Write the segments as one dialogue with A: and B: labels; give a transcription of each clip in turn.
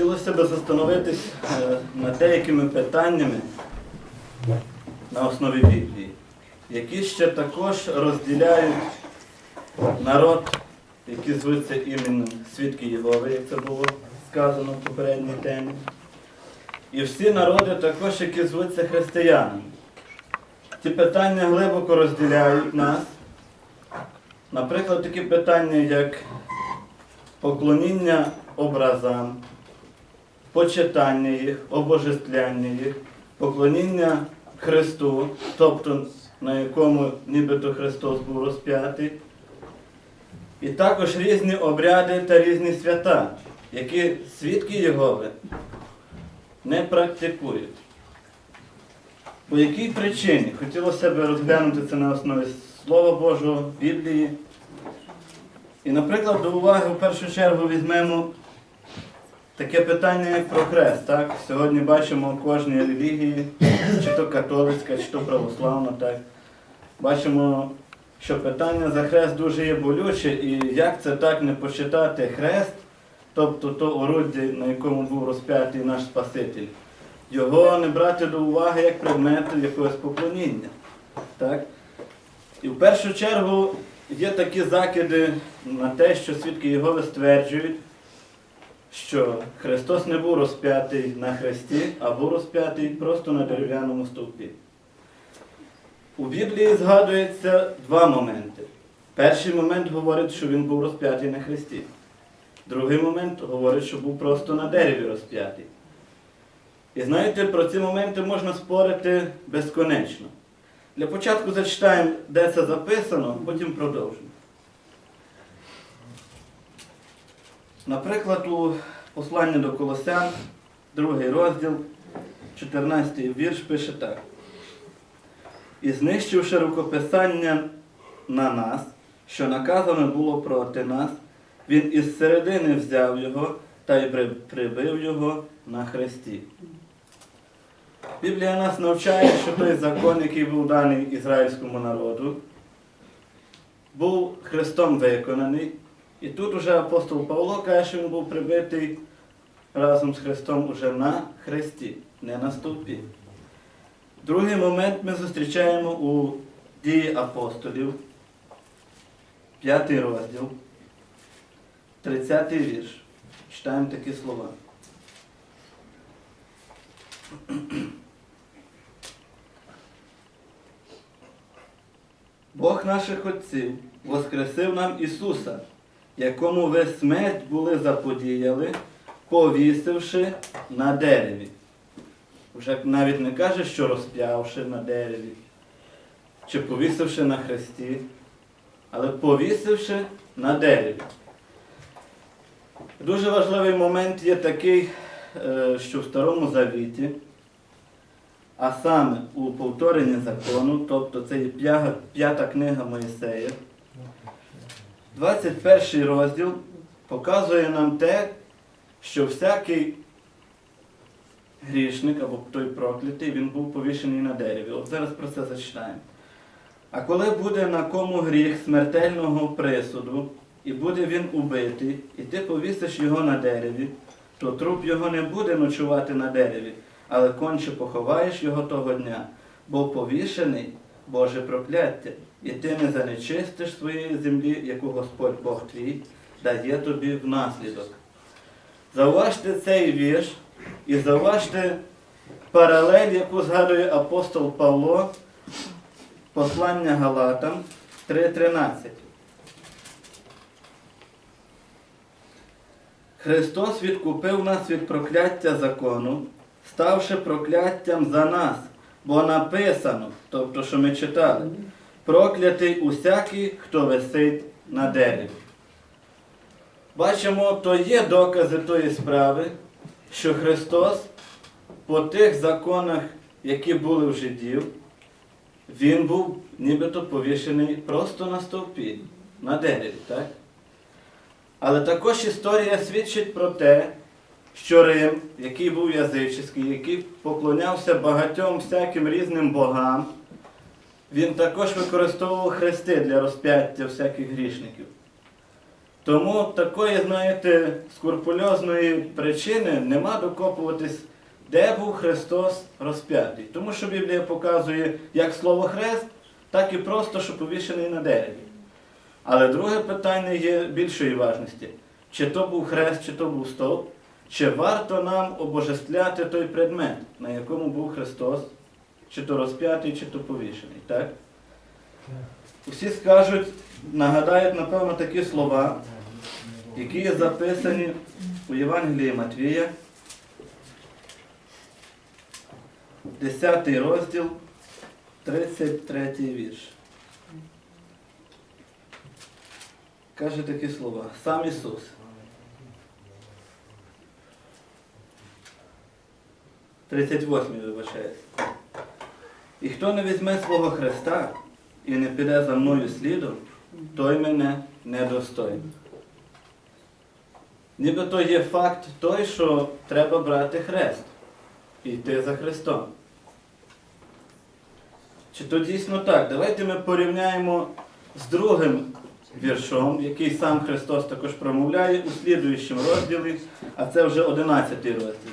A: Хотілося б застановитись е, над деякими питаннями на основі Біблії, які ще також розділяють народ, який звуться іменем Свідки Єгови, як це було сказано в попередній темі. І всі народи також, які звуться християнами. Ці питання глибоко розділяють нас. Наприклад, такі питання, як поклоніння образам, почитання їх, обожествляння їх, поклоніння Христу, тобто на якому нібито Христос був розп'ятий, і також різні обряди та різні свята, які свідки Єгови не практикують. По якій причині хотілося б розглянути це на основі Слова Божого, Біблії. І, наприклад, до уваги в першу чергу візьмемо таке питання, як про хрест. Так? Сьогодні бачимо кожній релігії, чи то католицька, чи то православна, так? бачимо, що питання за хрест дуже є болюче, і як це так не почитати хрест, тобто то оруддя, на якому був розп'ятий наш Спаситель, його не брати до уваги як предмету якогось поклоніння. Так? І в першу чергу є такі закиди на те, що свідки Єгови стверджують, що Христос не був розп'ятий на хресті, а був розп'ятий просто на дерев'яному стовпі. У Біблії згадується два моменти. Перший момент говорить, що він був розп'ятий на хресті. Другий момент говорить, що був просто на дереві розп'ятий. І знаєте, про ці моменти можна спорити безконечно. Для початку зачитаємо, де це записано, потім продовжимо. Наприклад, у посланні до Колосян, другий розділ, 14 вірш пише так. І знищивши рукописання на нас, що наказано було проти нас, він із середини взяв його та й прибив його на хресті. Біблія нас навчає, що той закон, який був даний ізраїльському народу, був Христом виконаний. І тут уже апостол Павло каже, що він був прибитий разом з Христом уже на хресті, не на стовпі. Другий момент ми зустрічаємо у дії апостолів, п'ятий розділ, 30 вірш. Читаємо такі слова. Бог наших отців воскресив нам Ісуса, якому ви смерть були заподіяли, повісивши на дереві. Вже навіть не каже, що розп'явши на дереві, чи повісивши на хресті, але повісивши на дереві. Дуже важливий момент є такий, е, що в Старому Завіті, а саме у повторенні закону, тобто це є п'ята книга Моїсея, 21 розділ показує нам те, що всякий грішник або той проклятий, він був повішений на дереві. От зараз про це зачитаємо. А коли буде на кому гріх смертельного присуду, і буде він убитий, і ти повісиш його на дереві, то труп його не буде ночувати на дереві, але конче поховаєш його того дня, бо повішений Боже прокляття, і ти не занечистиш своєї землі, яку Господь Бог твій дає тобі внаслідок. Зауважте цей вірш і зауважте паралель, яку згадує апостол Павло, послання Галатам 3.13. Христос відкупив нас від прокляття закону, ставши прокляттям за нас, бо написано, тобто, що ми читали, проклятий усякий, хто висить на дереві. Бачимо, то є докази тої справи, що Христос по тих законах, які були в жидів, він був нібито повішений просто на стовпі, на дереві. так? Але також історія свідчить про те, що Рим, який був язичний, який поклонявся багатьом всяким різним богам, він також використовував хрести для розп'яття всяких грішників. Тому такої, знаєте, скрупульозної причини нема докопуватись, де був Христос розп'ятий. Тому що Біблія показує як слово хрест, так і просто, що повішений на дереві. Але друге питання є більшої важності. Чи то був хрест, чи то був стовп, чи варто нам обожествляти той предмет, на якому був Христос, чи то розп'ятий, чи то повішений. Так? Усі скажуть, нагадають, напевно, такі слова, які є записані у Євангелії Матвія, 10 розділ, 33 вірш. Каже такі слова. Сам Ісус. Тридцять восьмий вибачається. І хто не візьме свого Христа і не піде за мною слідом, той мене недостойний. Нібито є факт той, що треба брати хрест і йти за Христом. Чи то дійсно так? Давайте ми порівняємо з другим віршом, який сам Христос також промовляє у слідуючому розділі, а це вже 11 розділ.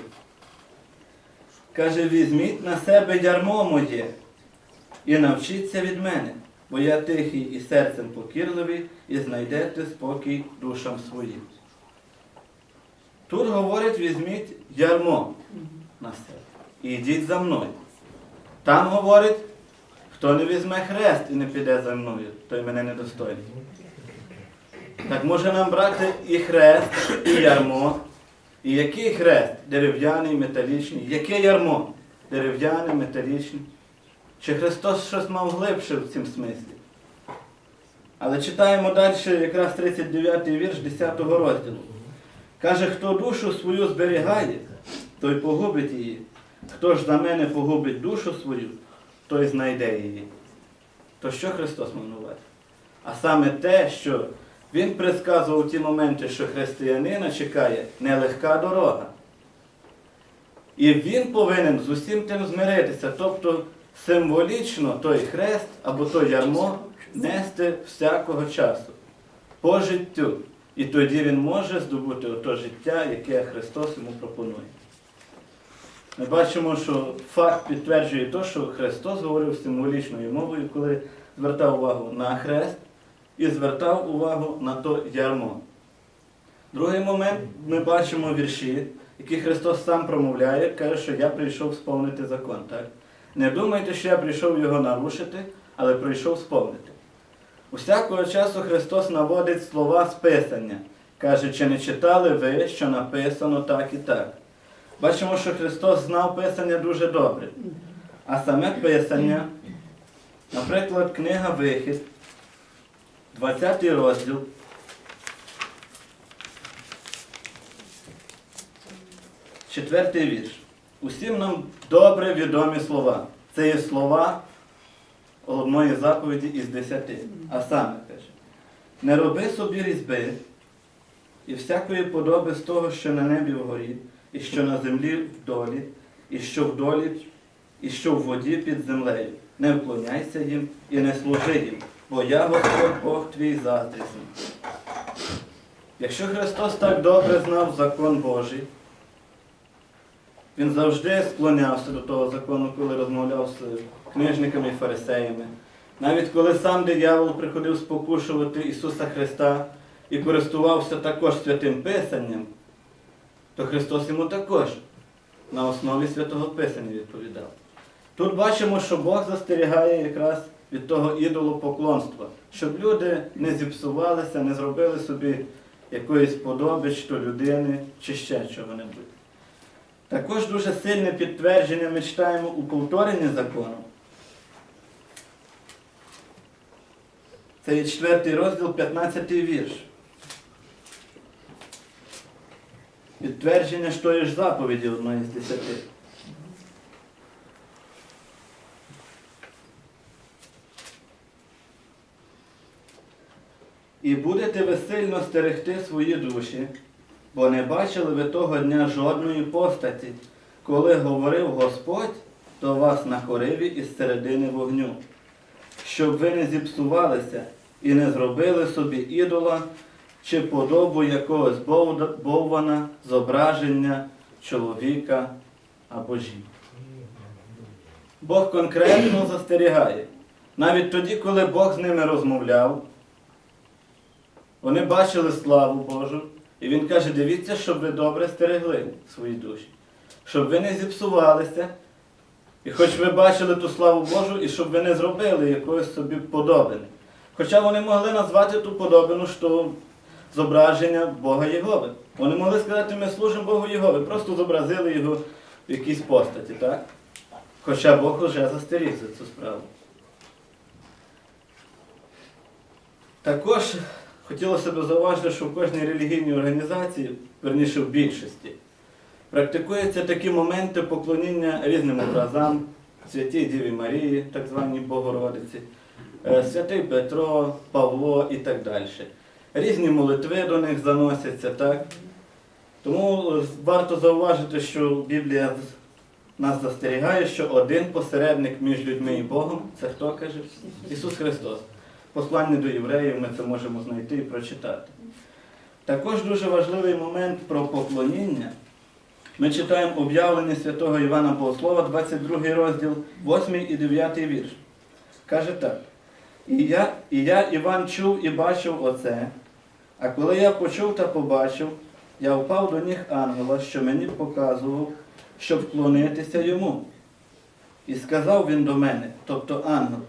A: Каже, візьміть на себе ярмо моє і навчіться від мене, бо я тихий і серцем покірливий, і знайдете спокій душам своїм. Тут говорить, візьміть ярмо на себе і йдіть за мною. Там говорить, хто не візьме хрест і не піде за мною, той мене недостойний. Так може нам брати і хрест, і ярмо. І який хрест? Дерев'яний, металічний. Яке ярмо? Дерев'яне, металічне. Чи Христос щось мав глибше в цім смислі? Але читаємо далі якраз 39 вірш 10 розділу. Каже, хто душу свою зберігає, той погубить її. Хто ж за мене погубить душу свою, той знайде її. То що Христос увазі? А саме те, що Він предсказував ті моменти, що християнина чекає нелегка дорога. І він повинен з усім тим змиритися, тобто символічно той хрест або той ярмо нести всякого часу по життю. І тоді він може здобути ото життя, яке Христос йому пропонує. Ми бачимо, що факт підтверджує те, що Христос говорив символічною мовою, коли звертав увагу на хрест і звертав увагу на то ярмо. Другий момент ми бачимо вірші, які Христос сам промовляє, каже, що я прийшов сповнити закон. Так? Не думайте, що я прийшов його нарушити, але прийшов сповнити. Усякого часу Христос наводить слова з Писання. Каже, чи не читали ви, що написано так і так. Бачимо, що Христос знав Писання дуже добре. А саме Писання, наприклад, книга Вихід, 20 розділ. Четвертий вірш. Усім нам добре відомі слова. Це є слова одної заповіді із десяти. А саме каже, не роби собі різьби і всякої подоби з того, що на небі вгорі, і що на землі вдолі, і що вдолі, і що в воді під землею. Не вклоняйся їм і не служи їм, бо я Господь Бог твій заздрісний. Якщо Христос так добре знав закон Божий, він завжди склонявся до того закону, коли розмовляв з книжниками і фарисеями. Навіть коли сам диявол приходив спокушувати Ісуса Христа і користувався також святим Писанням, то Христос йому також на основі святого Писання відповідав. Тут бачимо, що Бог застерігає якраз від того ідолопоклонства, щоб люди не зіпсувалися, не зробили собі якоїсь подоби, чи то людини, чи ще чого-небудь. Також дуже сильне підтвердження ми читаємо у повторенні закону. Це є 4 розділ, 15 вірш. Підтвердження ж тої ж заповіді одної з десяти. І будете ви сильно стерегти свої душі, бо не бачили ви того дня жодної постаті, коли говорив Господь до вас на хориві із середини вогню, щоб ви не зіпсувалися і не зробили собі ідола чи подобу якогось боввана, зображення чоловіка або жінки. Бог конкретно застерігає. Навіть тоді, коли Бог з ними розмовляв, вони бачили славу Божу, і Він каже, дивіться, щоб ви добре стерегли свої душі, щоб ви не зіпсувалися, і хоч ви бачили ту славу Божу, і щоб ви не зробили якоїсь собі подобини. Хоча вони могли назвати ту подобину, що зображення Бога Єгови. Вони могли сказати, ми служимо Богу Єгови, просто зобразили його в якійсь постаті, так? Хоча Бог вже застеріг за цю справу. Також хотілося б зауважити, що в кожній релігійній організації, верніше в більшості, практикуються такі моменти поклоніння різним образам, святій Діві Марії, так званій Богородиці, е, святий Петро, Павло і так далі. Різні молитви до них заносяться, так? Тому е, варто зауважити, що Біблія нас застерігає, що один посередник між людьми і Богом це хто каже? Ісус Христос. Послання до євреїв ми це можемо знайти і прочитати. Також дуже важливий момент про поклоніння. Ми читаємо об'явлення святого Івана Богослова, 22 розділ, 8 і 9 вірш. Каже так. І я, і я, Іван, чув і бачив оце, а коли я почув та побачив, я впав до ніг ангела, що мені показував, щоб вклонитися йому. І сказав він до мене, тобто ангел,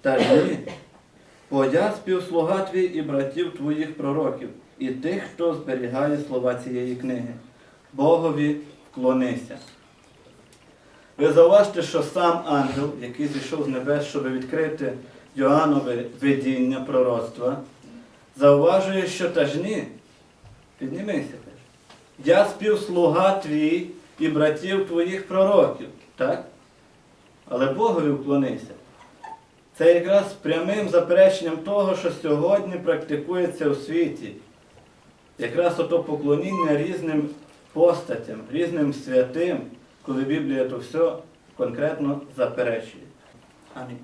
A: та ні, бо я співслуга твій і братів твоїх пророків, і тих, хто зберігає слова цієї книги. Богові вклонися. Ви зауважте, що сам ангел, який зійшов з небес, щоб відкрити Йоаннове видіння пророцтва, зауважує, що та ж ні, піднімися. каже. Я співслуга твій і братів твоїх пророків. Так? Але Богові вклонися. Це якраз прямим запереченням того, що сьогодні практикується у світі. Якраз ото поклоніння різним постатям, різним святим, коли Біблія то все конкретно заперечує. Амінь.